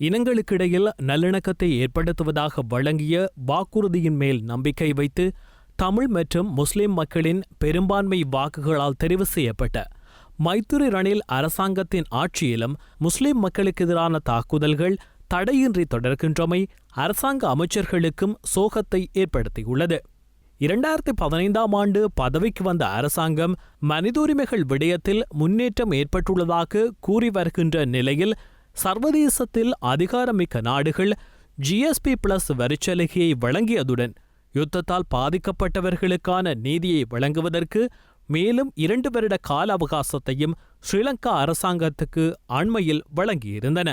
இனங்களுக்கிடையில் நல்லிணக்கத்தை ஏற்படுத்துவதாக வழங்கிய வாக்குறுதியின் மேல் நம்பிக்கை வைத்து தமிழ் மற்றும் முஸ்லிம் மக்களின் பெரும்பான்மை வாக்குகளால் தெரிவு செய்யப்பட்ட மைத்துரி ரணில் அரசாங்கத்தின் ஆட்சியிலும் முஸ்லிம் மக்களுக்கு எதிரான தாக்குதல்கள் தடையின்றி தொடர்கின்றமை அரசாங்க அமைச்சர்களுக்கும் சோகத்தை ஏற்படுத்தியுள்ளது. இரண்டாயிரத்தி பதினைந்தாம் ஆண்டு பதவிக்கு வந்த அரசாங்கம் மனித உரிமைகள் விடயத்தில் முன்னேற்றம் ஏற்பட்டுள்ளதாக கூறி வருகின்ற நிலையில் சர்வதேசத்தில் அதிகாரமிக்க நாடுகள் ஜிஎஸ்பி பிளஸ் வரிச்சலுகையை வழங்கியதுடன் யுத்தத்தால் பாதிக்கப்பட்டவர்களுக்கான நீதியை வழங்குவதற்கு மேலும் இரண்டு வருட கால அவகாசத்தையும் ஸ்ரீலங்கா அரசாங்கத்துக்கு அண்மையில் வழங்கியிருந்தன.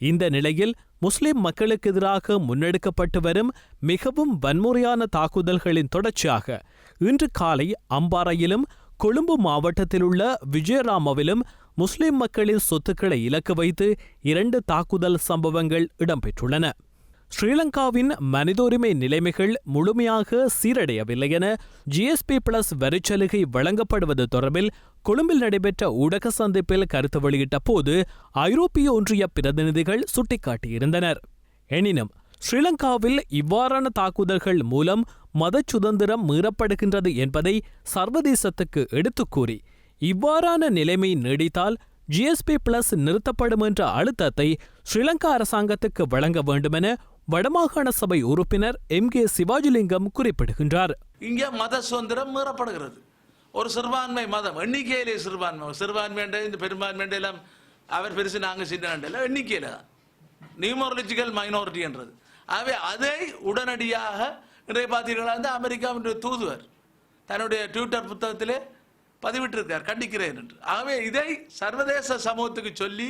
இந்த நிலையில் முஸ்லிம் மக்களுக்கு எதிராக முன்னெடுக்கப்பட்டு வரும் மிகவும் வன்முறையான தாக்குதல்களின் தொடர்ச்சியாக இன்று காலை அம்பாறையிலும் கொழும்பு மாவட்டத்தில் உள்ள விஜயராமவிலும் முஸ்லிம் மக்களின் சொத்துக்களை இலக்கு வைத்து இரண்டு தாக்குதல் சம்பவங்கள் இடம்பெற்றுள்ளன. ஸ்ரீலங்காவின் மனித உரிமை நிலைமைகள் முழுமையாக சீரடையவில்லை என ஜிஎஸ்பி பிளஸ் வரிச்சலுகை வழங்கப்படுவது தொடர்பில் கொழும்பில் நடைபெற்ற ஊடக சந்திப்பில் கருத்து வெளியிட்ட போது ஐரோப்பிய ஒன்றிய பிரதிநிதிகள் சுட்டிக்காட்டியிருந்தனர். எனினும் ஸ்ரீலங்காவில் இவ்வாறான தாக்குதல்கள் மூலம் மத சுதந்திரம் மீறப்படுகின்றது என்பதை சர்வதேசத்துக்கு எடுத்துக் கூறி இவ்வாறான நிலைமை நீடித்தால் ஜிஎஸ்பி பிளஸ் நிறுத்தப்படும் என்ற அழுத்தத்தை ஸ்ரீலங்கா அரசாங்கத்துக்கு வழங்க வேண்டுமென வடமாகாண சபை உறுப்பினர் எம் கே சிவாஜிலிங்கம் குறிப்பிடுகின்றார். இங்கே மத சுதந்திரம் மீறப்படுகிறது. ஒரு சிறுபான்மை மதம் எண்ணிக்கையிலே சிறுபான்மை சிறுபான்மை இந்த பெரும்பான்மை எல்லாம் அவர் பெருசு நாங்கள் சின்ன எண்ணிக்கையில் தான். நியூமரலஜிக்கல் மைனாரிட்டி என்றது. ஆகவே அதை உடனடியாக இன்றைய பார்த்தீர்களா வந்து அமெரிக்காவுடைய தூதுவர் தன்னுடைய ட்விட்டர் புத்தகத்திலே பதிவிட்டிருக்கார் கண்டிக்கிறேன் என்று. ஆகவே இதை சர்வதேச சமூகத்துக்கு சொல்லி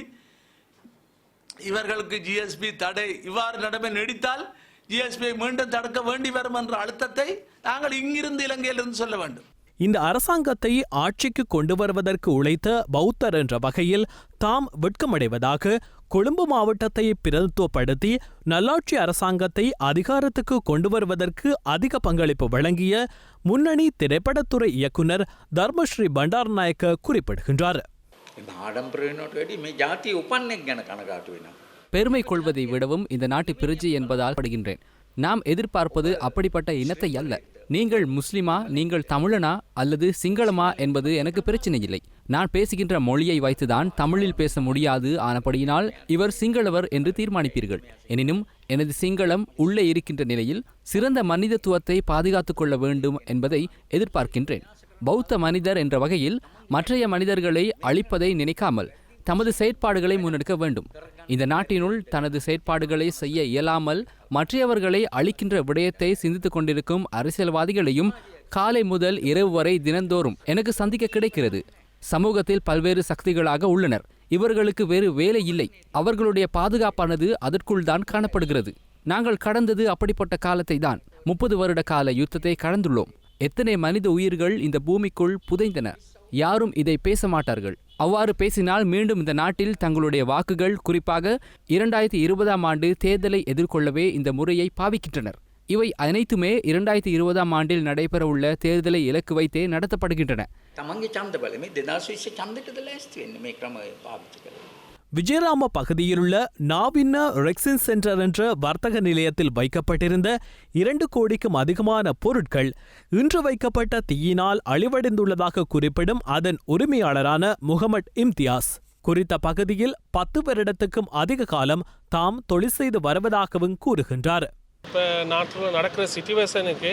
இவர்களுக்கு ஜிஎஸ்பி தடை இவ்வாறு நடைமுறை நீடித்தால் ஜிஎஸ்பியை மீண்டும் தடுக்க வேண்டி வரும் என்ற அழுத்தத்தை நாங்கள் இங்கிருந்து இலங்கையிலிருந்து சொல்ல வேண்டும். இந்த அரசாங்கத்தை ஆட்சிக்கு கொண்டு வருவதற்கு உழைத்த பௌத்தர் என்ற வகையில் தாம் வெட்கமடைவதாக கொழும்பு மாவட்டத்தை பிரதித்துவப்படுத்தி நல்லாட்சி அரசாங்கத்தை அதிகாரத்துக்கு கொண்டு வருவதற்கு அதிக பங்களிப்பு வழங்கிய முன்னணி திரைப்படத்துறை இயக்குனர் தர்மஸ்ரீ பண்டார்நாயக்க குறிப்பிடுகின்றார். பெருமை கொள்வதை விடவும் இந்த நாட்டு பிரிஜி என்பதால் படுகின்றேன். நாம் எதிர்பார்ப்பது அப்படிப்பட்ட இனத்தை அல்ல. நீங்கள் முஸ்லிமா நீங்கள் தமிழனா அல்லது சிங்களமா என்பது எனக்கு பிரச்சனை இல்லை. நான் பேசுகின்ற மொழியை வைத்துதான் தமிழில் பேச முடியாது ஆனபடியினால் இவர் சிங்களவர் என்று தீர்மானிப்பீர்கள். எனினும் எனது சிங்களம் உள்ளே இருக்கின்ற நிலையில் சிறந்த மனிதத்துவத்தை பாதுகாத்துக் கொள்ள வேண்டும் என்பதை எதிர்பார்க்கின்றேன். பௌத்த மனிதர் என்ற வகையில் மற்றைய மனிதர்களை அழிப்பதை நினைக்காமல் தமது செயற்பாடுகளை முன்னெடுக்க வேண்டும். இந்த நாட்டினுள் தனது செயற்பாடுகளை செய்ய இயலாமல் மற்றையவர்களை அழிக்கின்ற விடயத்தை சிந்தித்துக் கொண்டிருக்கும் அரசியல்வாதிகளையும் காலை முதல் இரவு வரை தினந்தோறும் எனக்கு சந்திக்க கிடைக்கிறது. சமூகத்தில் பல்வேறு சக்திகளாக உள்ளனர். இவர்களுக்கு வேறு வேலை இல்லை. அவர்களுடைய பாதுகாப்பானது அதற்குள் தான் காணப்படுகிறது. நாங்கள் கடந்தது அப்படிப்பட்ட காலத்தை தான். முப்பது வருட கால யுத்தத்தை கடந்துள்ளோம். எத்தனை மனித உயிர்கள் இந்த பூமிக்குள் புதைந்தன? யாரும் இதை பேச மாட்டார்கள். அவ்வாறு பேசினால் மீண்டும் இந்த நாட்டில் தங்களுடைய வாக்குகள் குறிப்பாக இரண்டாயிரத்தி இருபதாம் ஆண்டு தேர்தலை எதிர்கொள்ளவே இந்த முறையை பாவிக்கின்றனர். இவை அனைத்துமே இரண்டாயிரத்தி இருபதாம் ஆண்டில் நடைபெறவுள்ள தேர்தலை இலக்கு வைத்தே நடத்தப்படுகின்றன. விஜயராம பகுதியிலுள்ள நாவின்ன ரெக்ஸின் சென்டர் என்ற வர்த்தக நிலையத்தில் வைக்கப்பட்டிருந்த இரண்டு கோடிக்கும் அதிகமான பொருட்கள் இன்று வைக்கப்பட்ட தீயினால் அழிவடைந்துள்ளதாக குறிப்பிடும் அதன் உரிமையாளரான முகமட் இம்தியாஸ். குறித்த பகுதியில் பத்து வருடத்துக்கும் அதிக காலம் தாம் தொழில் செய்து வருவதாகவும் கூறுகின்றார். இப்போ நாட்டில் நடக்கிற சிச்சுவேஷனுக்கு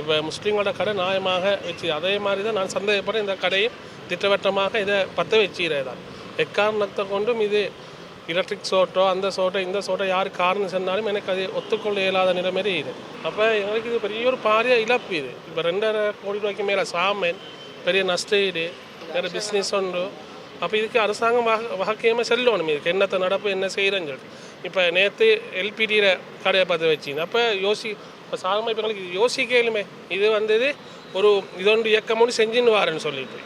இப்போ முஸ்லீம்களோட கடை நியாயமாக வச்சு அதே மாதிரி தான் நான் சந்தேகப்படுறேன் இந்த கடையை திட்டவட்டமாக இதை பற்ற வச்சுகிறேன் எக்காரணத்தை கொண்டும் இது எலக்ட்ரிக் சோட்டோ அந்த சோட்டோ இந்த சோட்டோ யார் காரணம் சொன்னாலும் எனக்கு அது ஒத்துக்கொள்ள இயலாத நிலைமையிலே இது. அப்போ எங்களுக்கு இது பெரிய ஒரு பாரிய இழப்பு இது. இப்போ ரெண்டரை கோடி ரூபாய்க்கு மேலே சாமன் பெரிய நஷ்ட ஈடு வேறு பிஸ்னஸ் உண்டு அப்போ இதுக்கு அரசாங்கம் வக வகையமாக செல்லணும். இதுக்கு என்னத்தை நடப்பு என்ன செய்கிறேன்னு சொல்லிட்டு. இப்போ நேற்று எல்பிடியில் கடையை பார்த்து வச்சிங்க அப்போ யோசி இப்போ சாதாரணமாக இப்போ எங்களுக்கு யோசிக்கலுமே இது வந்தது ஒரு இதொன்று இயக்கமோடு செஞ்சுன்னு வாருன்னு சொல்லிட்டு.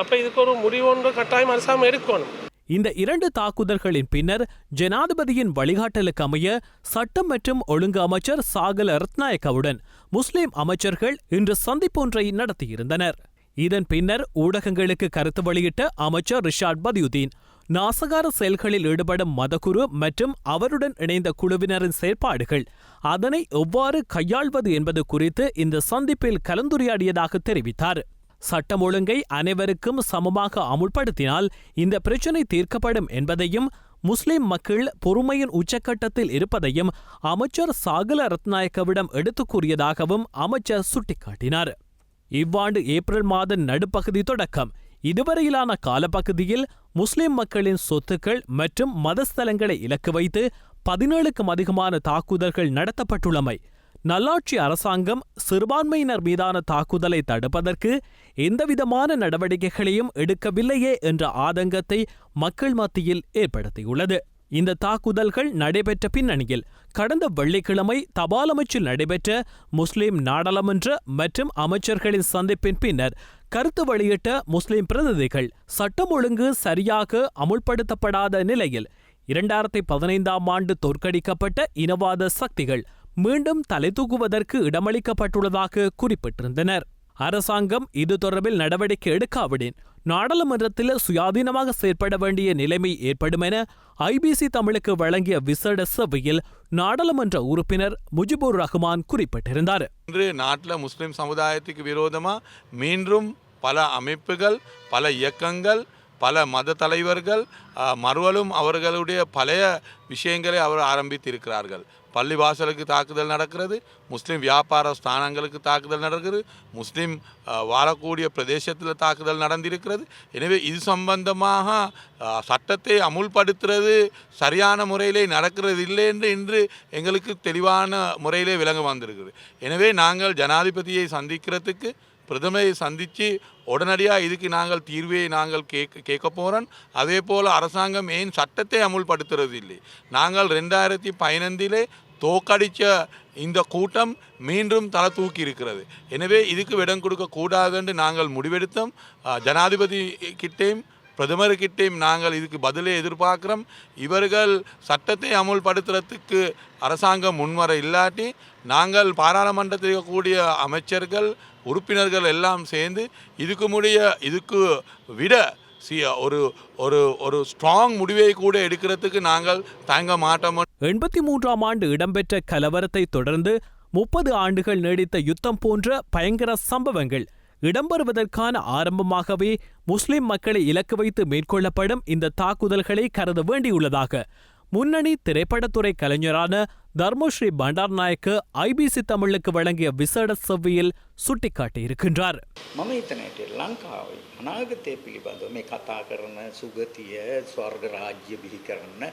அப்போ இதுக்கு ஒரு முடிவு ஒன்று கட்டாயம் அரசாங்கம் எடுக்கணும். இந்த இரண்டு தாக்குதல்களின் பின்னர் ஜனாதிபதியின் வழிகாட்டலுக்கு அமைய சட்டம் மற்றும் ஒழுங்கு அமைச்சர் சாகல ரத்நாயக்கவுடன் முஸ்லிம் அமைச்சர்கள் இன்று சந்திப்பொன்றை நடத்தியிருந்தனர். இதன் பின்னர் ஊடகங்களுக்கு கருத்து வெளியிட்ட அமைச்சர் ரிஷாட் பதியுதீன் நாசகார செயல்களில் ஈடுபடும் மதகுரு மற்றும் அவருடன் இணைந்த குழுவினரின் செயற்பாடுகள் அதனை எவ்வாறு கையாள்வது என்பது குறித்து இந்த சந்திப்பில் கலந்துரையாடியதாக தெரிவித்தார். சட்டம் ஒழுங்கை அனைவருக்கும் சமமாக அமுல்படுத்தினால் இந்த பிரச்சினை தீர்க்கப்படும் என்பதையும் முஸ்லிம் மக்கள் பொறுமையின் உச்சக்கட்டத்தில் இருப்பதையும் அமைச்சர் சாகல ரத்நாயக்கவிடம் எடுத்துக் கூறியதாகவும் அமைச்சர் சுட்டிக்காட்டினார். இவ்வாண்டு ஏப்ரல் மாத நடுப்பகுதி தொடக்கம். இதுவரையிலான காலப்பகுதியில் முஸ்லிம் மக்களின் சொத்துக்கள் மற்றும் மதஸ்தலங்களை இலக்கு வைத்து பதினேழுக்கும் அதிகமான தாக்குதல்கள் நடத்தப்பட்டுள்ளமை நல்லாட்சி அரசாங்கம் சிறுபான்மையினர் மீதான தாக்குதலை தடுப்பதற்கு எந்தவிதமான நடவடிக்கைகளையும் எடுக்கவில்லையே என்ற ஆதங்கத்தை மக்கள் மத்தியில் ஏற்படுத்தியுள்ளது. இந்த தாக்குதல்கள் நடைபெற்ற பின்னணியில் கடந்த வெள்ளிக்கிழமை தபால் அமைச்சில் நடைபெற்ற முஸ்லிம் நாடாளுமன்ற மற்றும் அமைச்சர்களின் சந்திப்பின் பின்னர் கருத்து வெளியிட்ட முஸ்லிம் பிரதிநிதிகள் சட்டம் ஒழுங்கு சரியாக அமுல்படுத்தப்படாத நிலையில் இரண்டாயிரத்தி பதினைந்தாம் ஆண்டு தோற்கடிக்கப்பட்ட இனவாத சக்திகள் மீண்டும் தலை தூக்குவதற்கு இடமளிக்கப்பட்டுள்ளதாக குறிப்பிட்டிருந்தனர். அரசாங்கம் இது தொடர்பில் நடவடிக்கை எடுக்காவிடின் நாடாளுமன்றத்தில் சுயாதீனமாக செயற்பட வேண்டிய நிலைமை ஏற்படும் என ஐபிசி தமிழுக்கு வழங்கிய விசேட சபையில் நாடாளுமன்ற உறுப்பினர் முஜிபுர் ரஹ்மான் குறிப்பிட்டிருந்தார். இன்று நாட்டில் முஸ்லிம் சமுதாயத்துக்கு விரோதமாக மீண்டும் பல அமைப்புகள் பல இயக்கங்கள் பல மத தலைவர்கள் மறுவலும் அவர்களுடைய பழைய விஷயங்களை அவர் ஆரம்பித்திருக்கிறார்கள். பள்ளி வாசலுக்கு தாக்குதல் நடக்கிறது முஸ்லீம் வியாபார ஸ்தானங்களுக்கு தாக்குதல் நடக்கிறது முஸ்லீம் வாழக்கூடிய பிரதேசத்தில் தாக்குதல் நடந்திருக்கிறது. எனவே இது சம்பந்தமாக சட்டத்தை அமுல்படுத்துறது சரியான முறையிலே நடக்கிறது இல்லை என்று இன்று எங்களுக்கு தெளிவான முறையிலே விளங்க வந்திருக்குது எனவே நாங்கள் ஜனாதிபதியை சந்திக்கிறதுக்கு பிரதமரை சந்தித்து உடனடியாக இதுக்கு நாங்கள் தீர்வை நாங்கள் கேட்க கேட்க போகிறோம் அதே போல் அரசாங்கம் ஏன் சட்டத்தை அமுல்படுத்துறது இல்லை? நாங்கள் ரெண்டாயிரத்தி பதினைந்திலே தோக்கடித்த இந்த கூட்டம் மீண்டும் தலை தூக்கி இருக்கிறது. எனவே இதுக்கு விடம் கொடுக்கக்கூடாது என்று நாங்கள் முடிவெடுத்தோம். ஜனாதிபதி கிட்டேயும் பிரதமர்கிட்டையும் நாங்கள் இதுக்கு பதிலே எதிர்பார்க்குறோம். இவர்கள் சட்டத்தை அமுல்படுத்துறதுக்கு அரசாங்கம் முன்வர இல்லாட்டி நாங்கள் பாராளுமன்றத்தில் இருக்கக்கூடிய அமைச்சர்கள் உறுப்பினர்கள் எல்லாம் சேர்ந்து இதுக்கு முடிய இதுக்கு விட சி ஒரு ஒரு ஒரு ஸ்ட்ராங் முடிவை கூட எடுக்கிறதுக்கு நாங்கள் தயங்க மாட்டோம். எண்பத்தி மூன்றாம் ஆண்டு இடம்பெற்ற கலவரத்தை தொடர்ந்து முப்பது ஆண்டுகள் நீடித்த யுத்தம் போன்ற பயங்கர சம்பவங்கள் இடம்பெறுவதற்கான ஆரம்பமாகவே முஸ்லிம் மக்களை இலக்கு வைத்து மேற்கொள்ளப்படும் இந்த தாக்குதல்களை கருத வேண்டியுள்ளதாக முன்னணி திரைப்படத்துறை கலைஞரான தர்மஸ்ரீ பண்டார்நாயக்க ஐபிசி தமிழுக்கு வழங்கிய விசேட செவ்வியில் சுட்டிக்காட்டியிருக்கின்றார் මම හිතනට ලංකාවේ අනාගතය පිළිබඳව මේ කතා කරන සුගතිය ස්වර්ග රාජ්‍ය බිහි කරන්න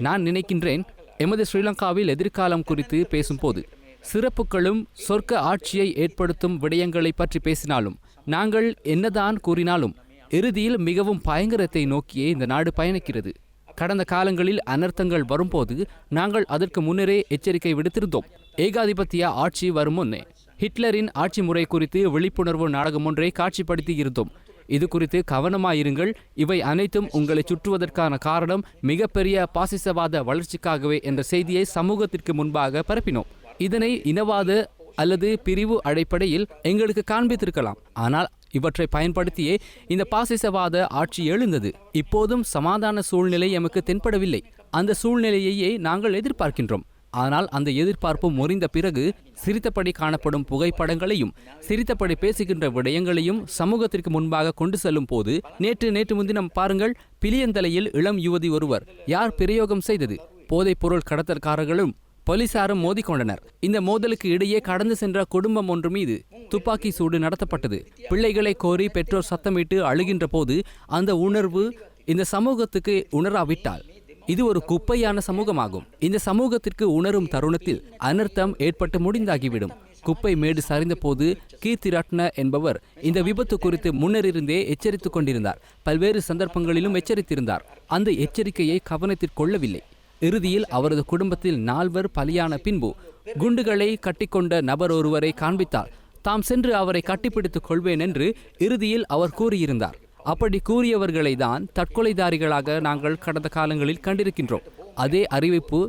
நான் நினைக்கின்றேன் எமது ஸ்ரீலங்காவில் எதிர்காலம் குறித்து பேசும்போது சிறப்புகளும் சொர்க்க ஆட்சியை ஏற்படுத்தும் விடயங்களை பற்றி பேசினாலும் நாங்கள் என்னதான் கூறினாலும் இறுதியில் மிகவும் பயங்கரத்தை நோக்கியே இந்த நாடு பயணிக்கிறது. கடந்த காலங்களில் அனர்த்தங்கள் வரும்போது நாங்கள் அதற்கு முன்னரே எச்சரிக்கை விடுத்திருந்தோம். ஏகாதிபத்திய ஆட்சி வரும் முன்னே ஹிட்லரின் ஆட்சி முறை குறித்து விழிப்புணர்வு நாடகம் ஒன்றை காட்சிப்படுத்தி இருந்தோம். இது குறித்து கவனமாயிருங்கள். இவை அனைத்தும் உங்களை சுற்றுவதற்கான காரணம் மிகப்பெரிய பாசிசவாத வளர்ச்சிக்காகவே என்ற செய்தியை சமூகத்திற்கு முன்பாக பரப்பினோம். இதனை இனவாத அல்லது பிரிவு அடிப்படையில் எங்களுக்கு காண்பித்திருக்கலாம். ஆனால் இவற்றை பயன்படுத்தியே இந்த பாசிசவாத ஆட்சி எழுந்தது. இப்போதும் சமாதான சூழ்நிலை எமக்கு தென்படவில்லை. அந்த சூழ்நிலையையே நாங்கள் எதிர்பார்க்கின்றோம். ஆனால் அந்த எதிர்பார்ப்பு முறிந்த பிறகு சிரித்தபடி காணப்படும் புகைப்படங்களையும் சிரித்தபடி பேசுகின்ற விடயங்களையும் சமூகத்திற்கு முன்பாக கொண்டு செல்லும் போது நேற்று நேற்று முன்தினம் பாருங்கள் பிலியந்தலையில் இளம் யுவதி ஒருவர் யார் பிரயோகம் செய்தது? போதைப் பொருள் கடத்தல்காரர்களும் போலீசாரும் மோதிக்கொண்டனர். இந்த மோதலுக்கு இடையே கடந்து சென்ற குடும்பம் ஒன்று மீது துப்பாக்கி சூடு நடத்தப்பட்டது. பிள்ளைகளை கோரி பெற்றோர் சத்தமிட்டு அழுகின்ற போது அந்த உணர்வு இந்த சமூகத்துக்கு உணராவிட்டால் இது ஒரு குப்பையான சமூகமாகும். இந்த சமூகத்திற்கு உணரும் தருணத்தில் அனர்த்தம் ஏற்பட்டு முடிந்தாகிவிடும். குப்பை மேடு சரிந்த போது கீர்த்தி ரட்ன என்பவர் இந்த விபத்து குறித்து முன்னரிருந்தே எச்சரித்துக் கொண்டிருந்தார். பல்வேறு சந்தர்ப்பங்களிலும் எச்சரித்திருந்தார். அந்த எச்சரிக்கையை கவனத்தில் கொள்ளவில்லை. இறுதியில் அவரது குடும்பத்தில் நால்வர் பலியான பின்பு குண்டுகளை கட்டிக்கொண்ட நபர் ஒருவரை காண்பித்தார். தாம் சென்று அவரை கட்டிப்பிடித்துக் கொள்வேன் என்று இறுதியில் அவர் கூறியிருந்தார். அப்படி கூறியவர்களை தான் தற்கொலைதாரிகளாக நாங்கள் கடந்த காலங்களில் கண்டிருக்கின்றோம். அதே அறிவிப்பு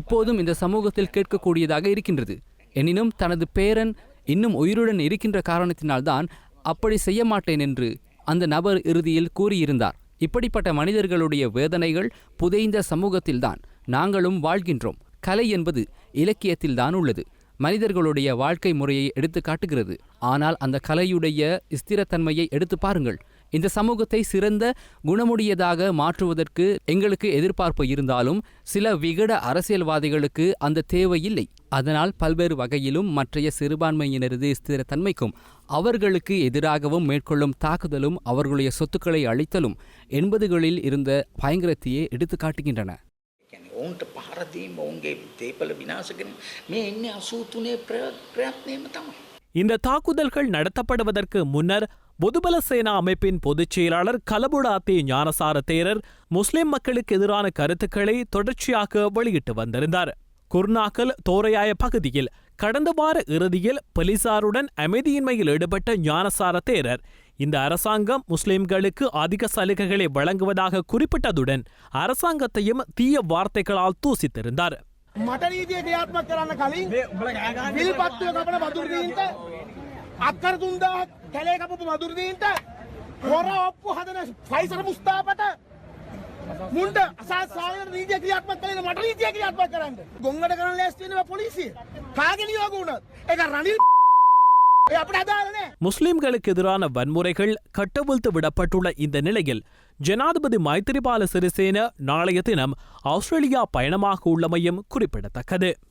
இப்போதும் இந்த சமூகத்தில் கேட்கக்கூடியதாக இருக்கின்றது. எனினும் தனது பேரன் இன்னும் உயிருடன் இருக்கின்ற காரணத்தினால்தான் அப்படி செய்ய மாட்டேன் என்று அந்த நபர் இறுதியில் கூறியிருந்தார். இப்படிப்பட்ட மனிதர்களுடைய வேதனைகள் புதைந்த சமூகத்தில்தான். நாங்களும் வாழ்கின்றோம். கலை என்பது இலக்கியத்தில்தான் உள்ளது. மனிதர்களுடைய வாழ்க்கை முறையை எடுத்து காட்டுகிறது. ஆனால் அந்த கலையுடைய ஸ்திரத்தன்மையை எடுத்து பாருங்கள். இந்த சமூகத்தை சிறந்த குணமுடையதாக மாற்றுவதற்கு எங்களுக்கு எதிர்பார்ப்பு இருந்தாலும் சில விகட அரசியல்வாதிகளுக்கு அந்த தேவையில்லை. அதனால் பல்வேறு வகையிலும் மற்றைய சிறுபான்மையினரது ஸ்திரத்தன்மைக்கும் அவர்களுக்கு எதிராகவும் மேற்கொள்ளும் தாக்குதலும் அவர்களுடைய சொத்துக்களை அழித்தலும் எண்பதுகளில் இருந்த பயங்கரத்தையே எடுத்து காட்டுகின்றன. ඔවුන්ට පහරදීම ඔවුන්ගේ දේපල විනාශගෙන මේ එන්නේ අසූතුනේ ප්‍රයත්නයම තමයි. இந்த தாக்குதல்கள் நடத்தப்படுவதற்கு முன்னர் பொதுபல சேனா அமைப்பின் பொதுச் செயலாளர் கலபுடாத்தே ஞானசார தேரர் முஸ்லிம் மக்களுக்கு எதிரான கருத்துக்களை தொடர்ச்சியாக வெளியிட்டு வந்திருந்தார் குர்நாக்கல் தோரையாய பகுதியில் கடந்த வார இறுதியில் போலீசாருடன் அமைதியின்மையில் ஈடுபட்ட ஞானசார தேரர் இந்த அரசாங்கம் முஸ்லிம்களுக்கு அதிக சலுகைகளை வழங்குவதாக குறிப்பிட்டதுடன் அரசாங்கத்தையும் தீய வார்த்தைகளால் தூசித்திருந்தார் මට නීතිය ක්‍රියාත්මක කරන්න කලින් විල්පත්තුව කපන මදුරදීන්ට අක්කර තුන්දා කැලේ කපපු මදුරදීන්ට හොර ඔප්පු හදන ෆයිසර මුස්ථාපට මුන්ට අසාසායන නීතිය ක්‍රියාත්මක කළේ මට නීතිය ක්‍රියාත්මක කරන්න ගොංගට කරන්න ලෑස්ති වෙනවා පොලිසිය කාගේ නියෝග වුණත් ඒක රනිල් ඒ අපිට අදාළ නෑ முஸ்லிம்களுக்கு எதிரான வன்முறைகள் கட்டவிழ்த்து விடப்பட்டுள்ள இந்த நிலையில் ஜனாதிபதி மைத்திரிபால சிறிசேன நாளைய தினம் ஆஸ்திரேலியா பயணமாக உள்ளமையும் குறிப்பிடத்தக்கது.